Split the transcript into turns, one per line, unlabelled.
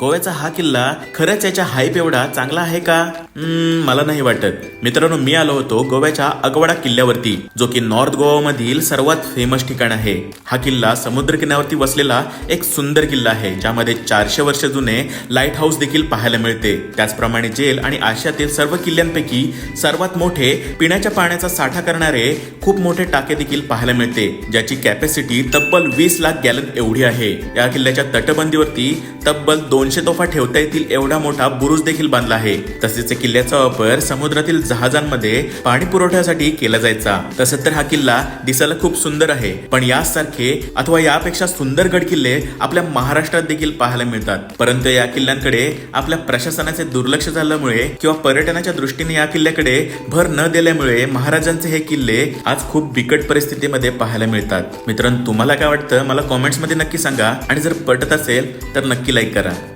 गोव्याचा हा किल्ला खरंच याच्या हाईप एवढा चांगला आहे का? मला नाही वाटत. मित्रांनो मी आलो होतो गोव्याच्या अगवाडा किल्ल्यावरती जो की नॉर्थ गोवामधील सर्वात फेमस ठिकाण आहे. हा किल्ला समुद्र किनाऱ्यावरती वसलेला एक सुंदर किल्ला आहे ज्यामध्ये चारशे वर्ष जुने लाइट हाऊस देखील पाहायला मिळते. त्याचप्रमाणे जेल आणि आशियातील सर्व किल्ल्यांपैकी सर्वात मोठे पिण्याच्या पाण्याचा साठा करणारे खूप मोठे टाके देखील पाहायला मिळते ज्याची कॅपॅसिटी तब्बल वीस लाख गॅलन एवढी आहे. या किल्ल्याच्या तटबंदीवरती तब्बल दोनशे तोफा ठेवता येतील एवढा मोठा बुरुज देखील बांधला आहे. तसेच किल्ल्याचा वापर समुद्रातील जहाजांमध्ये पाणी पुरवठ्यासाठी केला जायचा. तसं तर हा किल्ला दिसायला खूप सुंदर आहे. पण यासारखे अथवा यापेक्षा सुंदर गड किल्ले आपल्या महाराष्ट्रात देखील पाहायला मिळतात. परंतु या किल्ल्यांकडे आपल्या प्रशासनाचे दुर्लक्ष झाल्यामुळे किंवा पर्यटनाच्या दृष्टीने या किल्ल्याकडे भर न दिल्यामुळे महाराजांचे हे किल्ले आज खूप बिकट परिस्थितीमध्ये पाहायला मिळतात. मित्रांनो तुम्हाला काय वाटतं? मला कॉमेंट्समध्ये नक्की सांगा. आणि जर पटत असेल तर नक्की लाईक करा.